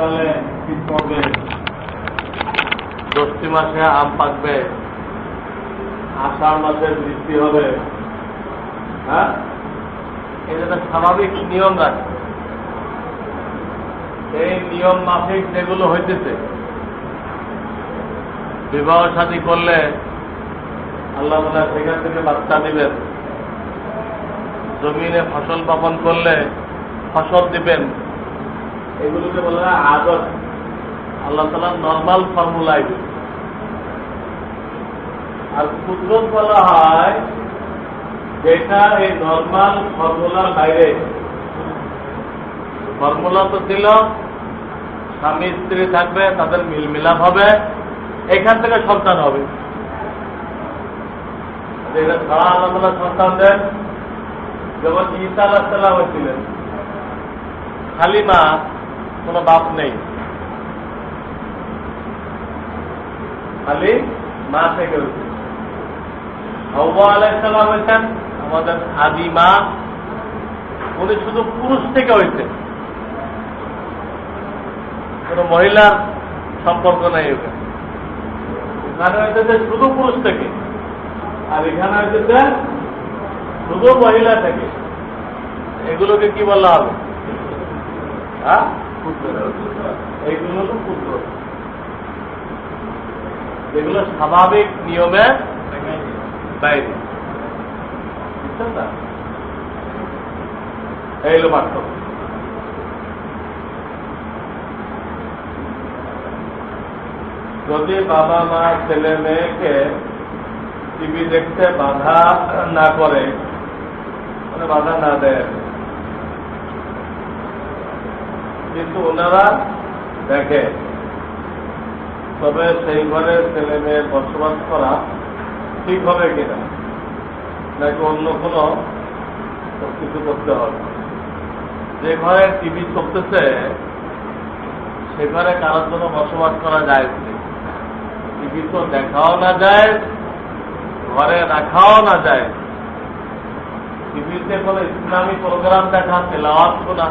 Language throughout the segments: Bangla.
শীতকালে শীত পড়বে জ্যৈষ্ঠী মাসে আম পাকবে। আষাঢ় মাসে বৃষ্টি হবে। হ্যাঁ? এটা স্বাভাবিক নিয়ম রাখে। এই নিয়ম মাফিক যেগুলো হইতেছে, বিবাহ শাদী করলে আল্লাহ তালা সেখান থেকে বাচ্চা দিবেন। জমিনে ফসল বপন করলে ফসল দিবেন। এগুলোকে বলা হয় আদর আল্লাহ তালা নর্মাল ফর্মুলাই আর কুদরত বলা হয় যেটা এই নর্মাল ফর্মুলার বাইরে। ফর্মুলা তো ছিল, স্বামী, স্ত্রী থাকবে, তাদের মিল মিলাপ হবে, এখান থেকে সন্তান হবে। আল্লাহ সন্তান দেন, যেমন ঈসা আলাহাল্লাম হয়েছিলেন খালি মা কোনো বাপ নেই। খালি মা থেকে হাওয়া আলাইসাল্লাম হয়েছেন আমাদের আদি মা। উনি শুধু পুরুষ থেকে হয়েছে কোন মহিলার সম্পর্ক নাই ওখানে। এখানে হয়েছে শুধু পুরুষ থেকে। আর এখানে হয়েছে শুধু মহিলা থেকে। এগুলোকে কি বলা হবে? হ্যাঁ? পুত্র যেগুলো স্বাভাবিক নিয়মের বাইরে এই যদি বাবা মা ছেলে মেয়েকে টিভি দেখতে বাধা না করে মানে বাধা না দেয় কিন্তু ওনারা দেখে তবে সেই ঘরে ছেলে মেয়ে বসবাস করা ঠিক হবে কিনা, নাকি অন্য কোনো কিছু করতে হবে? যে ঘরে টিভি চলতেছে, সে ঘরে কারোর জন্য বসবাস করা যায় টিভি তো দেখাও না যায়, ঘরে রাখাও না যায়। টিভিতে কোনো ইসলামী প্রোগ্রাম দেখা, তেলাওয়াত শোনা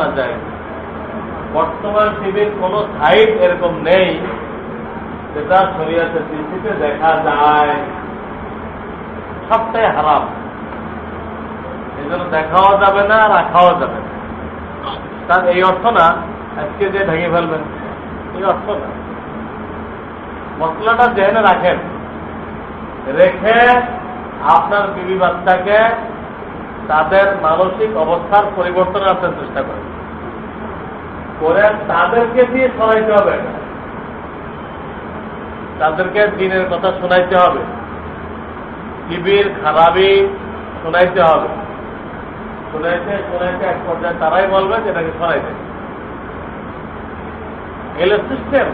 না যায়। বর্তমান টিভির কোনো সাইট এরকম নেই যেটা শরীয়তে দৃষ্টিতে দেখা যায়। সবটাই হারাম। এই দেখাও যাবে না, রাখাও যাবে না। তার এই অর্থ না, আজকে যে ভেঙে ফেলবেন, এই অর্থ না। মশলাটা জেনে রাখেন, রেখে আপনার বিবি বাচ্চাকে তাদের মানসিক অবস্থার পরিবর্তন আনতে চেষ্টা করেন। করে তাদেরকে দিয়ে শোনাইতে হবে। তাদেরকে দিনের কথা শোনাইতে হবে। টিভির খারাপই শোনাইতে হবে। শোনাইতে শোনাইতে এক পর্যায়ে তারাই বলবে যে এটাকে শোনাইতে এলে সিস্টেম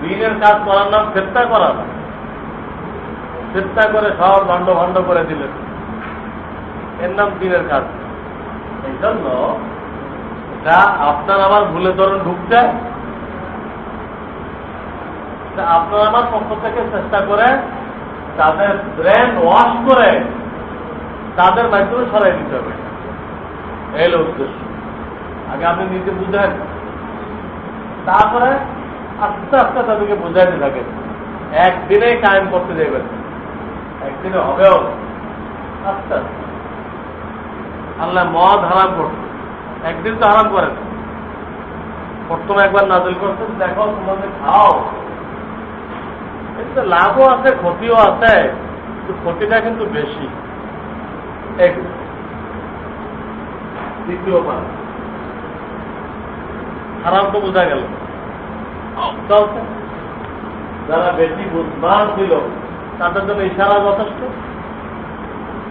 দিনের কাজ করার নাম ফেরতা করা। না ফেরতা করে সব ভাণ্ড ভাণ্ড করে দিলেন। এর নাম দিনের কাজ। এই জন্য এটা আপনার আমার ভুলে ধরুন ঢুকছে আপনার আমার পক্ষ থেকে চেষ্টা করে তাদের ব্রেন ওয়াশ করে তাদের মাধ্যমে সরাই দিতে হবে। এই উদ্দেশ্য। আগে আপনি নিজে বুঝেন। তারপরে আস্তে আস্তে তাদেরকে বুঝাইতে থাকেন। একদিনেই কায়েম করতে দেবেন একদিনে হবেও আস্তে আস্তে। আল্লাহ মদ হারাম করছে। একদিন তো হারাম করেন প্রথমে একবার নাজিল করছেন দেখো তোমাদের খাও। কিন্তু লাভও আছে, ক্ষতিও আছে ক্ষতিটা কিন্তু বেশি। এক দ্বিতীয় পার হারাম তো বোঝা গেল। যারা বেশি বুঝবান ছিল, তাদের জন্য ইশারা যথেষ্ট।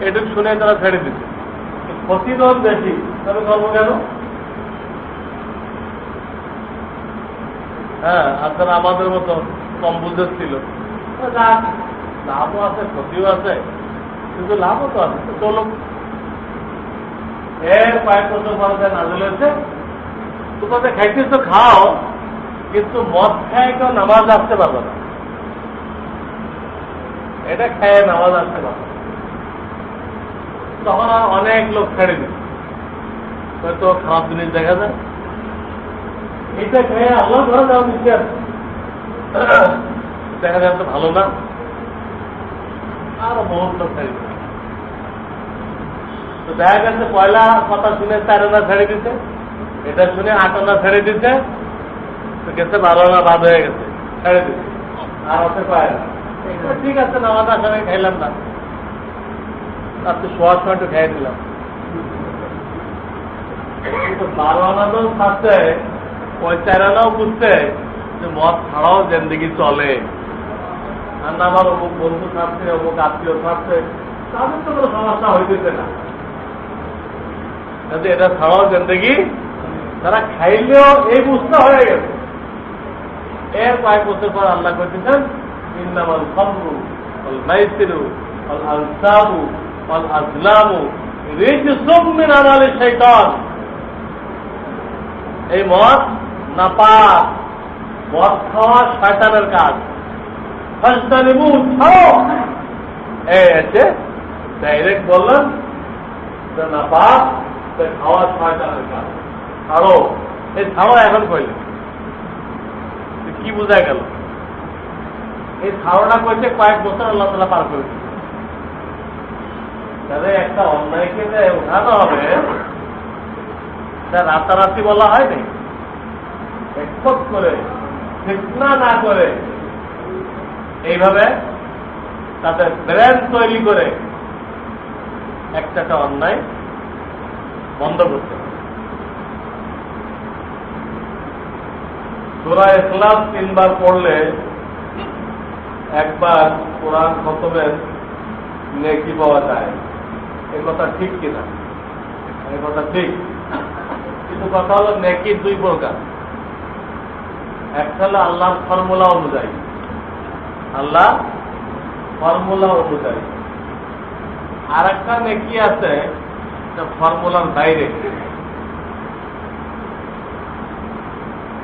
এটুকু শুনে তারা ছেড়ে দিচ্ছে। যখন বেশি তবে করব কেন? হ্যাঁ আর যারা আমাদের মতো কম বুঝের ছিল লাভও আছে, ক্ষতিও আছে, কিন্তু লাভও তো আছে, তো চলো। এর কয়েক বছর পরে নাজল হয়েছে তোমাদের খাইতেছ তো খাও, কিন্তু মদ খায় কেউ, নামাজ আসতে পারবে না। এটা খেয়ে, নামাজ আসতে পারবে। তখন আর অনেক লোক ছেড়ে দিল। হয়তো খারাপ জিনিস দেখা যায়। এটা খেয়ে আল্লাহ ঘরে যাওয়া দিচ্ছেন দেখা যায় তো ভালো না। আরও বহুত লোক ছেড়ে দিচ্ছে। তো দেখা গেছে পয়লা কথা শুনে চার আনা ছেড়ে দিতে এটা শুনে আট আনা ছেড়ে দিতে তো গেছে বারো আনা বাদ হয়ে গেছে। ছেড়ে দিতে আর হতে পারে ঠিক আছে, নামাজ আসামে খাইলাম না। আপনি শোয়ার সময় একটু খাই দিলাম বারো আনাও থাকতে ওই চার আনাও বুঝতে যে মদ ছাড়াও জিন্দগি চলে। আমার অমুক বন্ধু থাকছে অমুক আত্মীয় থাকছে তাদের তো কোনো সমস্যা হইতেছে না। কিন্তু এটা ছাড়াও জিন্দগি, তারা খাইলেও এই বুঝতে হয়ে গেছে। এর কয়েক বছর পর আল্লাহ করতেছেন ওয়াল আনসাবু ওয়াল আজলামু রিজসুম মিন আমালি শাইতান। এই মদ নাপাক, মদ খাওয়া শয়তানের কাজ। ডাইরেক্ট বললেন যে নাপাক খাওয়া শয়তানের কাজ। ছাড়ো এই ছাড়ো এখন কইলে। তো কি বোঝা গেল? এই ধারণা করছে কয়েক বছর আল্লাহ তালা পার করে দিচ্ছে। তাহলে একটা অন্যায়কে যে উঠানো হবে। রাতারাতি বলা হয় নাই একপট করে ফিটনা না করে, এইভাবে তাদের ব্রেন তৈরি করে একটা অন্যায় বন্ধ করতে হবে। সুরা ইখলাস তিনবার পড়লে একবার কোরআন খতমের নেকি পাওয়া যায়। এ কথা ঠিক কিনা? এ কথা ঠিক। কিন্তু কথা হলো নেকি দুই প্রকার। একটা হলো আল্লাহর ফর্মুলা অনুযায়ী। আল্লাহ ফর্মুলা অনুযায়ী। আর একটা নেকি আছে ফর্মুলার বাইরে।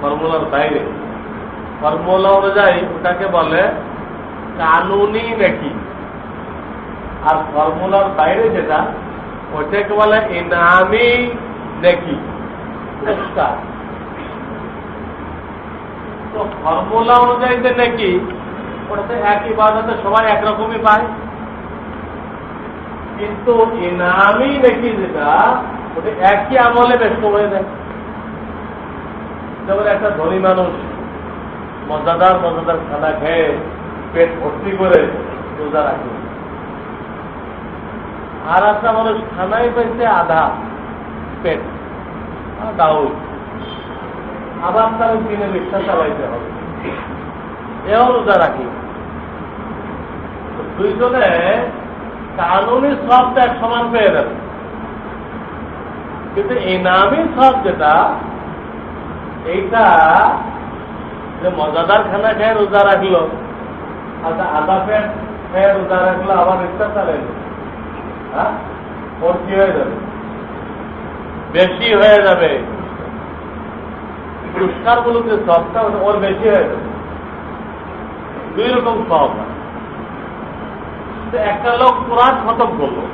ফর্মুলার বাইরে। ফর্মুলা অনুযায়ী ওটাকে বলে কানুনি নেকি। আর ফর্মুলার বাইরে যেটা ওটাকে বলে ইনামি নেকি পুরস্কার তো ফর্মুলা অনুযায়ী যে নেকি ওটাতে একই বাজাতে সবাই একরকমই পায়। কিন্তু ইনামি নেকি যেটা, ওটা একই আমলে ব্যস্ত হয়ে যায়। যেমন একটা ধনী মানুষ, মজাদার মজাদার খানা খেয়ে পেট ভর্তি করে রোজা রাখে। আর একটা মানুষ খানাই পেয়েছে আধা পেট। আবার তার দিনে রিক্সা চালাইতে হবে। এও রোজা রাখি দুইজনে কানুনি সবটা এক সমান পেয়ে যাবে। কিন্তু এই নামই সব যেটা, এইটা যে মজাদার খানা খেয়ে রোজা রাখল আচ্ছা আধা পেট খেয়ে রোজা রাখল, আবার রিক্সা চালাইলো। হ্যাঁ? ওর কি হয়ে যাবে? বেশি হয়ে যাবে। পুরস্কার ওর বেশি হয়ে যাবে। দুই রকম একটা লোক কোরআন খতম করল।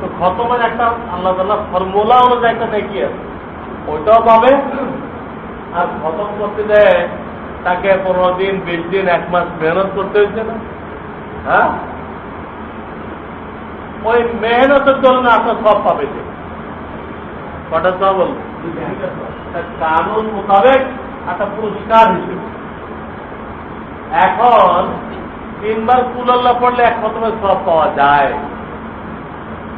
তো খতমের একটা আল্লাহ তাল্লাহ ফর্মুলা একটা দেখি আছে। ওইটাও পাবে। আর খতম করতে দেয় তাকে পনেরো দিন, বিশ দিন, এক মাস মেহনত করতে হয়েছে না। হ্যাঁ? ওই মেহনতের জন্য আপনার সব পাবে কটা সব বল কানুন মোতাবেক একটা পুরস্কার হিসেবে। এখন তিনবার কুলাল্লা পড়লে এক খতমের সব পাওয়া যায়।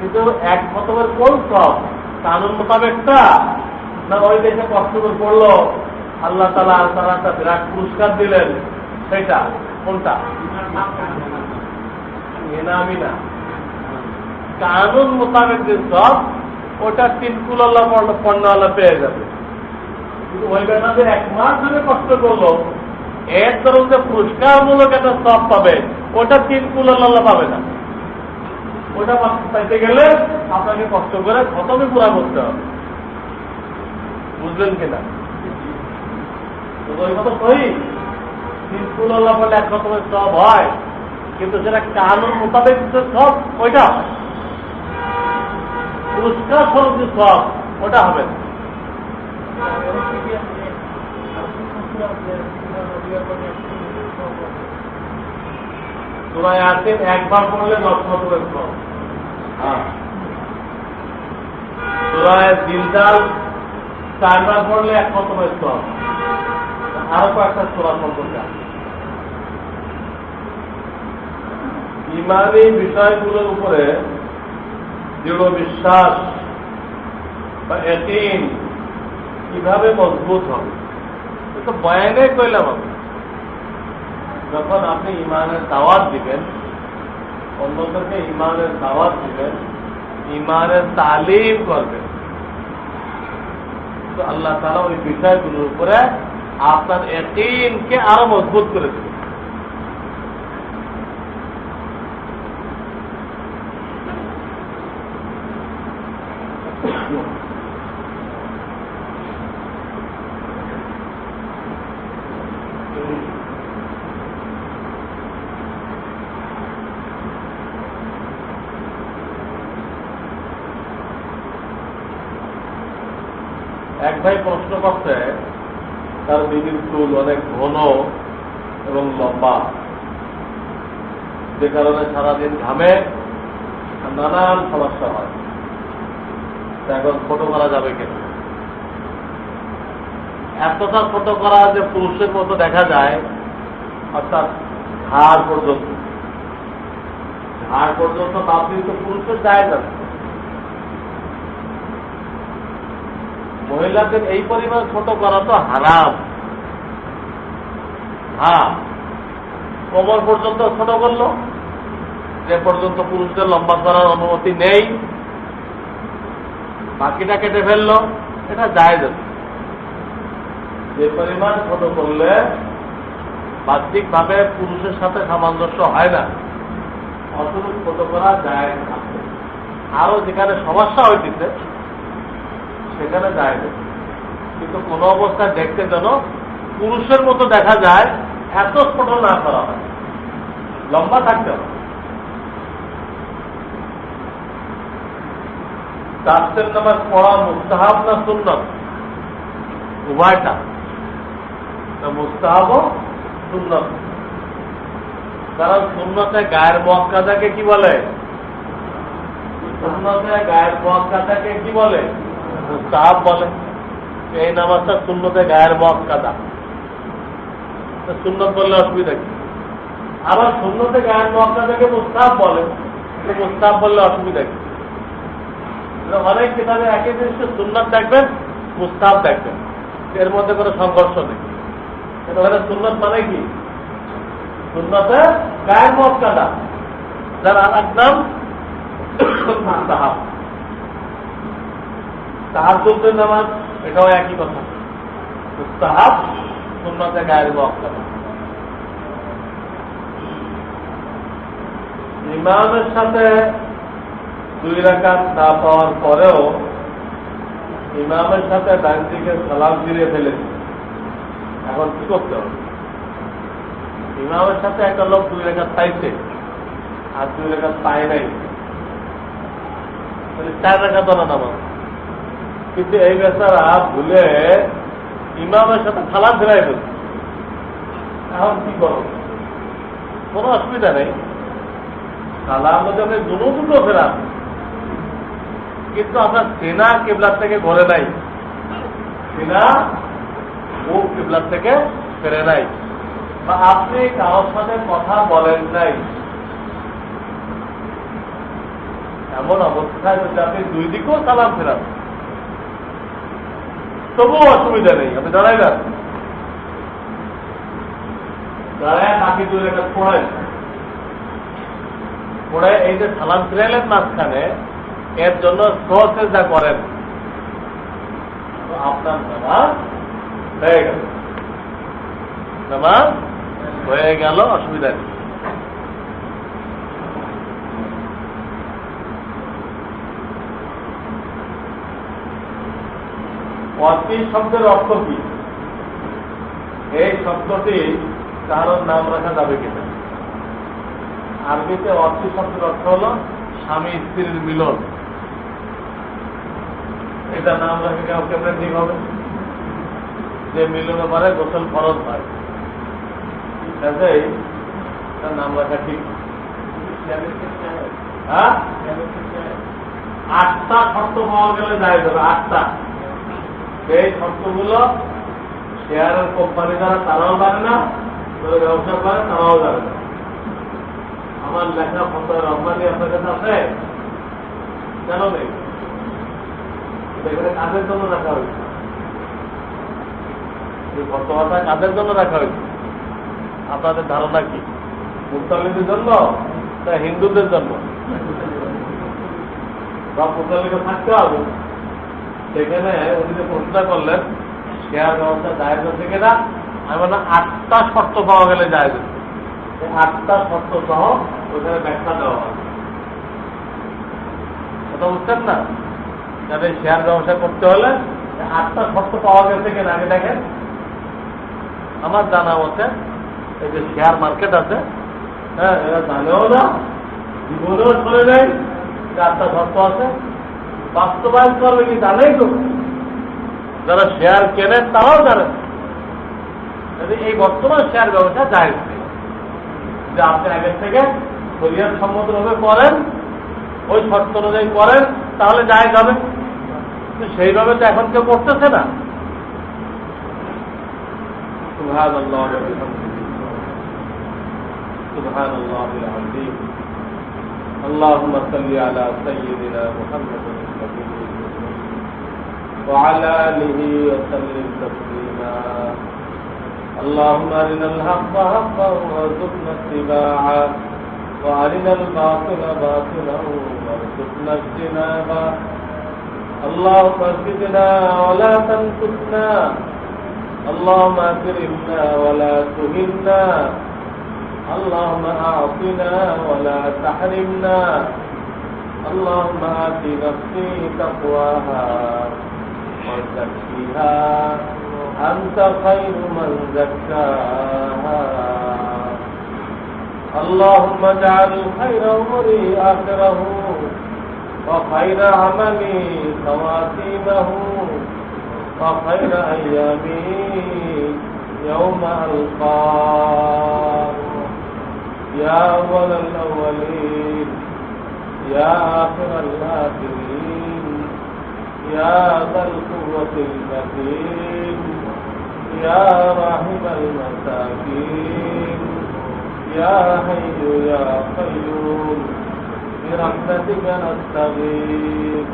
কিন্তু এক খতমের কোন সব? কানুন মোতাবেকটা? না ওই দেশে কষ্ট করে পড়ল, আল্লাহ তালা তারা একটা বিরাট পুরস্কার দিলেন, সেটা কোনটা? এনামি না। কানুন মোতাবেক যে সব, ওটা তিন কুলাল্লা পণ্যওয়ালা পেয়ে যাবে। সব করতে হবে। বুঝলেন কিনা? বলে সব হয়, কিন্তু সেটা কানুন মোতাবেক সব, ওইটা হয়। পুরস্কার স্বরূপ যে সব ওটা হবে না। একবার পড়লে দশ হ্যাঁ। দিলদাল চারবার পড়লে এক মতো শ্লোক আরও কয়েকটা সুরা সম্পর্কে আছে। ইমানি বিষয়গুলোর উপরে দৃঢ় বিশ্বাস বা এটিন কীভাবে মজবুত হবে? তো বয়ানে কইলাম আমি। যখন আপনি ইমানের দাওয়াত দিবেন, অন্যদেরকে ইমানের দাওয়াত দিবেন ইমানের তালিম করবেন, তো আল্লাহ তালা ওই বিষয়গুলোর উপরে আপনার এটিনকে আরও মজবুত করে দেবেন। এক ভাই প্রশ্ন করছে, তার বিবির চুল অনেক ঘন এবং লম্বা। যে কারণে সারাদিন ঘামে নানান সমস্যা হয়। এখন ফটো করা যাবে কিনা এতটা ফটো করা যে পুরুষের মতো দেখা যায়, অর্থাৎ ঘাড় পর্যন্ত। ঘাড় পর্যন্ত দিয়ে তো পুরুষের যায় না। মহিলাদের এই পরিমাণ ছোট করা তো হারাম। হ্যাঁ কোমর পর্যন্ত ছোট করল যে পর্যন্ত পুরুষদের লম্বা করার অনুমতি নেই। বাকিটা কেটে ফেলল, এটা যায় যাবে যে পরিমাণ ছোট করলে বাহ্যিক ভাবে পুরুষের সাথে সামঞ্জস্য হয় না। অতটুকু ছোট করা যায় না। আরও যেখানে সমস্যা হইতেছে, সেখানে যায় না কিন্তু কোনো অবস্থায় দেখতে যেন পুরুষের মতো দেখা যায়, এত ছোট না করা হয়। লম্বা থাকতে হবে। চারটের নামাজ পড়া মুস্তাহাব না সুন্নত? উভয়টা। মুস্তাহাব সুন্নত। কারণ সুন্নতে গায়ের মক্কাদাকে কি বলে? সুন্নতে গায়ের মক্কাদাকে কি বলে? মুস্তাহাব বলে। এই নামাজটা সুন্নতে গায়ের মক্কাদা সুন্নত বললে অসুবিধা আবার সুন্নতে গায়ের বলে। বললে অসুবিধা কি? অনেক কিতাবে একই জিনিসকে সুন্নত দেখবেন, মুস্তাহাব দেখবেন। এর মধ্যে কোনো সংঘর্ষ নেই। ওখানে সুন্নত মানে কি? সুন্নতে গায়ের মত যার নামাজ, এটাও একই কথা। মুস্তাহাব সুন্নতে গায়ের মত কাটা ইমামের সাথে দুই রাকাত না পাওয়ার পরেও ইমামের সাথে ডান সালাম ফিরে ফেলেছে এখন কি করতে হবে? ইমামের সাথে একটা লোক দুই রেখা পাইছে আর দুই রেখা পায় নাই। চার রেখা না নামাজ কিন্তু এই বেচারা ভুলে ইমামের সাথে সালাম ফেরাই ফেলছে। এখন কি করো কোনো অসুবিধা নেই। সালাম যখন দুটো দুটো ফেরান কিন্তু আপনার সেনা কেবলার থেকে ঘরে নাই। সেনা ও কেবলার থেকে ফেরে নাই। বা আপনি কারোর সাথে কথা বলেন নাই। এমন অবস্থায় যদি আপনি দুই দিকেও সালাম ফেরান, তবুও অসুবিধা নেই। আপনি দাঁড়াই না দাঁড়ায় বাকি দুই রেখা পড়েন। পড়ে এই যে সালাম ফিরাইলেন মাঝখানে এর জন্য সচেষ্টা করেন। আপনার নামাজ হয়ে গেল। নামাজ হয়ে গেল, অসুবিধা নেই। শব্দের অর্থ কি? এই শব্দটি কারোর নাম রাখা যাবে কিনা? আরবিতে অর্থী শব্দের অর্থ হল স্বামী স্ত্রীর মিলন। এটা নাম রাখে কাউ কেমন ঠিক হবে? যে মিলনের পরে গোসল ফরজ হয়। নাম রাখা ঠিক। হ্যাঁ? আটটা শর্ত পাওয়া গেলে যাবে আটটা। সেই শেয়ারের কোম্পানি দ্বারা তারাও জানে না ব্যবসা করে তারাও না। আমার লেখা ফটো রহমানি আপনার কাছে আছে? কেন নেই এটা কাদের জন্য রাখা হয়েছে? আপনাদের ধারণা কি? মুসলিমদের জন্য তা হিন্দুদের জন্য? বা মুসলিমকে থাকতে হবে। সেখানে উনি যে করলেন, শেয়ার ব্যবস্থা আমি আটটা শর্ত পাওয়া গেলে এই আটটা শর্ত সহ ওখানে ব্যাখ্যা দেওয়া হয় কথা বুঝছেন না? যাতে শেয়ার ব্যবসা করতে হলে আটটা শর্ত পাওয়া গেছে কিনা আগে দেখেন। আমার জানা মতে এই যে শেয়ার মার্কেট আছে হ্যাঁ এরা জানেও না, জীবনেও চলে আটটা শর্ত আছে। বাস্তবায়ন করবে কি জানেই তো। যারা শেয়ার কেনেন তারাও জানেন এই বর্তমান শেয়ার ব্যবসা যায় যে আপনি আগের থেকে শরীর সম্মতভাবে করেন, ওই শর্ত অনুযায়ী করেন, তাহলে যায় যাবে কিন্তু সেইভাবে তো এখন কেউ করতেছে না سبحان الله وبحمده سبحان الله العظيم اللهم صل على سيدنا محمد النبي وعلى آله وسلم تسليما اللهم أرنا الحق حقا وارزقنا اتباعه وأرنا الباطل باطلا وارزقنا اجتنابه اللهم زدنا ولا تنقصنا اللهم أكرمنا ولا تهنا. اللهم أعطنا ولا تحرمنا. اللهم آت نفسي تقواها وزكيها. أنت خير من زكاها. اللهم اجعل خير أمري آخره. وخير عملي خواتيمه وخير أيامي يوم ألقاك يا أول الأولين يا آخر الآخرين يا ذا القوة المتين يا راحم المساكين يا حي يا قيوم. برحمتك نستغيث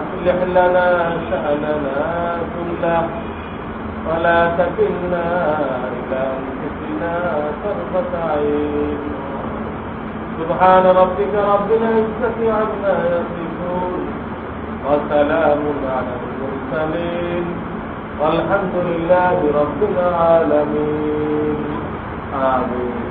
أصلح لنا شأننا كله ولا تكلنا إلى أنفسنا طرفة عين سبحان ربك رب العزة عما يصفون وسلام على المرسلين والحمد لله رب العالمين آمين